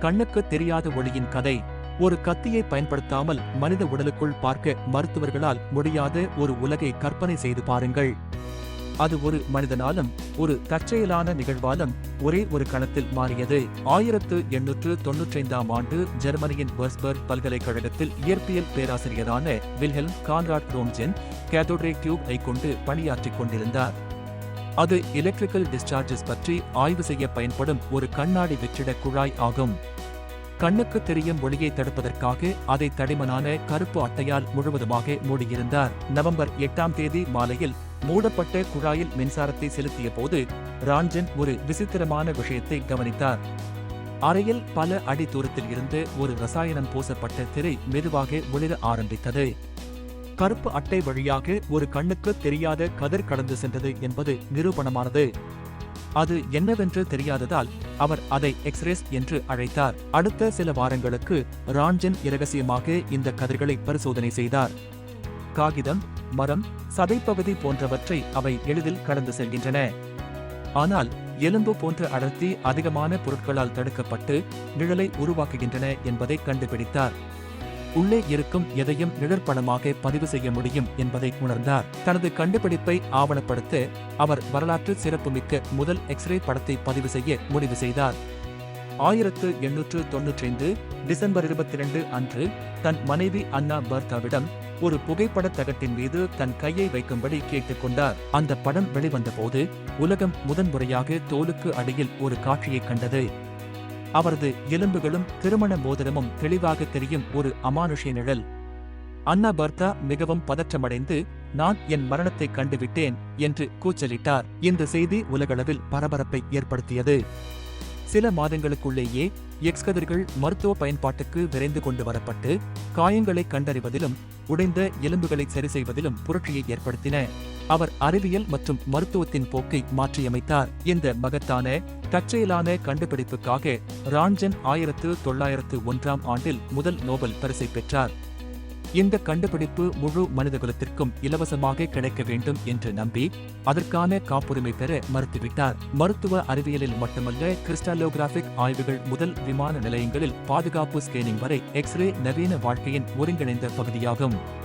கண்ணுக்கு தெரியாத ஒளியின் கதை. ஒரு கத்தியை பயன்படுத்தாமல் மனித உடலுக்குள் பார்க்க மருத்துவர்களால் முடியாத ஒரு உலகை கற்பனை செய்து பாருங்கள். அது ஒரு மனிதனாலும் ஒரு தற்செயலான நிகழ்வாலும் ஒரே ஒரு கணத்தில் மாறியது. ஆயிரத்து எண்ணூற்று தொன்னூற்றைந்தாம் ஆண்டு ஜெர்மனியின் வெர்ஸ்பர்க் பல்கலைக்கழகத்தில் இயற்பியல் பேராசிரியரான Wilhelm Conrad Roentgen cathode ray tube ஐ கொண்டு பணியாற்றிக் கொண்டிருந்தார். அது எலக்ட்ரிக்கல் டிஸ்சார்ஜஸ் பற்றி ஆய்வு செய்ய பயன்படும் ஒரு கண்ணாடி வெற்றிட குழாய் ஆகும். கண்ணுக்கு தெரியும் ஒளியை தடுப்பதற்காக அதை தடிமனான கருப்பு அட்டையால் முழுவதுமாக மூடியிருந்தார். நவம்பர் எட்டாம் தேதி மாலையில் மூடப்பட்ட குழாயில் மின்சாரத்தை செலுத்திய போது ராஞ்சன் ஒரு விசித்திரமான விஷயத்தை கவனித்தார். அறையில் பல அடி தூரத்தில் இருந்து ஒரு ரசாயனம் பூசப்பட்ட திரை மெதுவாக ஒளிர ஆரம்பித்தது. கருப்பு அட்டை வழியாக ஒரு கண்ணுக்கு தெரியாத கதிர் கடந்து சென்றது என்பது நிரூபணமானது. அது என்னவென்று தெரியாததால் அவர் அதை எக்ஸ்ரேஸ் என்று அழைத்தார். அடுத்த சில வாரங்களுக்கு ராஞ்சன் இரகசியமாக இந்த கதிர்களை பரிசோதனை செய்தார். காகிதம் மரம் சதைப்பகுதி போன்றவற்றை அவை எளிதில் கடந்து செல்கின்றன. ஆனால் எலும்பு போன்ற அடர்த்தி அதிகமான பொருட்களால் தடுக்கப்பட்டு நிழலை உருவாக்குகின்றன என்பதை கண்டுபிடித்தார். உள்ளே இருக்கும் எதையும் நிழற்படமாக பதிவு செய்ய முடியும் என்பதை உணர்ந்தார். தனது கண்டுபிடிப்பை ஆவணப்படுத்த அவர் வரலாற்று சிறப்புமிக்க முதல் எக்ஸ்ரே படத்தை பதிவு செய்ய முடிவு செய்தார். ஆயிரத்து எண்ணூற்று தொன்னூற்றைந்து டிசம்பர் இருபத்தி ரெண்டு அன்று தன் மனைவி அன்னா பர்தாவிடம் ஒரு புகைப்பட தகட்டின் மீது தன் கையை வைக்கும்படி கேட்டுக்கொண்டார் அந்த படம் வெளிவந்தபோது உலகம் முதன்முறையாக தோலுக்கு அடியில் ஒரு காட்சியைக் கண்டது. அவரது எலும்புகளும் திருமண மோதிரமும் தெளிவாக தெரியும் ஒரு அமானுஷ்ய நிழல். அன்னா பர்தா மிகவும் பதற்றமடைந்து நான் என் மரணத்தை கண்டுவிட்டேன் என்று கூச்சலிட்டார். இந்த செய்தி உலகளவில் பரபரப்பை ஏற்படுத்தியது. சில மாதங்களுக்குள்ளேயே எக்ஸ்கதிர்கள் மருத்துவ பயன்பாட்டுக்கு விரைந்து கொண்டு வரப்பட்டு காயங்களை கண்டறிவதிலும் உடைந்த எலும்புகளை சரி செய்வதிலும் புரட்சியை ஏற்படுத்தின. அவர் அறிவியல் மற்றும் மருத்துவத்தின் போக்கை மாற்றியமைத்தார். இந்த மகத்தான தற்செயலான கண்டுபிடிப்புக்காக ராஞ்சன் ஆயிரத்து தொள்ளாயிரத்து ஒன்றாம் ஆண்டில் முதல் நோபல் பரிசை பெற்றார். இந்த கண்டுபிடிப்பு முழு மனிதகுலத்திற்கும் இலவசமாக கிடைக்க வேண்டும் என்று நம்பி அதற்கான காப்புரிமை பெற மறுத்துவிட்டார். மருத்துவ அறிவியலில் மட்டுமல்ல கிறிஸ்டாலோகிராபிக் ஆய்வுகள் முதல் விமான நிலையங்களில் பாதுகாப்பு ஸ்கேனிங் வரை எக்ஸ்ரே நவீன வாழ்க்கையின் ஒருங்கிணைந்த பகுதியாகும்.